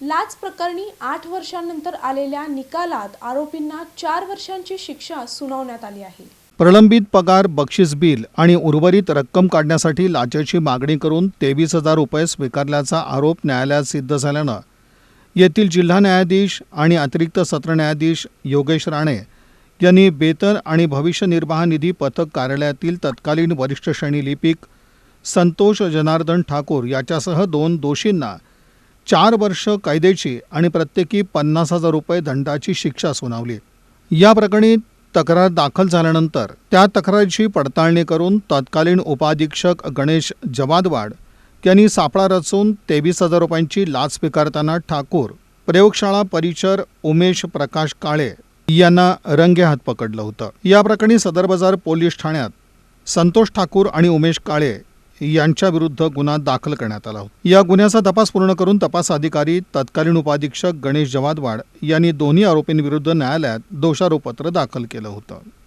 लाच प्रकरणी आठ वर्षांनंतर आलेल्या निकालात आरोपींना चार वर्षांची शिक्षा सुनावण्यात आली आहे. प्रलंबित पगार बक्षीस बिल आणि उर्वरित रक्कम काढण्यासाठी लाचेची मागणी करून तेवीस हजार रुपये स्वीकारल्याचा आरोप न्यायालयात सिद्ध झाल्यानं येथील जिल्हा न्यायाधीश आणि अतिरिक्त सत्र न्यायाधीश योगेश राणे यांनी वेतन आणि भविष्य निर्वाह निधी पथक कार्यालयातील तत्कालीन वरिष्ठ श्रेणी लिपिक संतोष जनार्दन ठाकूर याच्यासह दोन दोषींना चार वर्ष कायद्याची आणि प्रत्येकी पन्नास हजार रुपये दंडाची शिक्षा सुनावली. या प्रकरणी तक्रार दाखल झाल्यानंतर त्या तक्रारीची पडताळणी करून तत्कालीन उपाधीक्षक गणेश जवादवाड यांनी सापळा रचून तेवीस हजार रुपयांची लाच स्वीकारताना ठाकूर प्रयोगशाळा परिचर उमेश प्रकाश काळे यांना रंगेहात पकडलं होतं. या प्रकरणी सदर बाजार पोलीस ठाण्यात संतोष ठाकूर आणि उमेश काळे यांच्या विरुद्ध गुन्हा दाखल करण्यात आला होता. या गुन्ह्याचा तपास पूर्ण करून तपास अधिकारी तत्कालीन उपाधीक्षक गणेश जवादवाड यांनी दोन्ही आरोपींविरुद्ध न्यायालयात दोषारोपपत्र दाखल केलं होतं.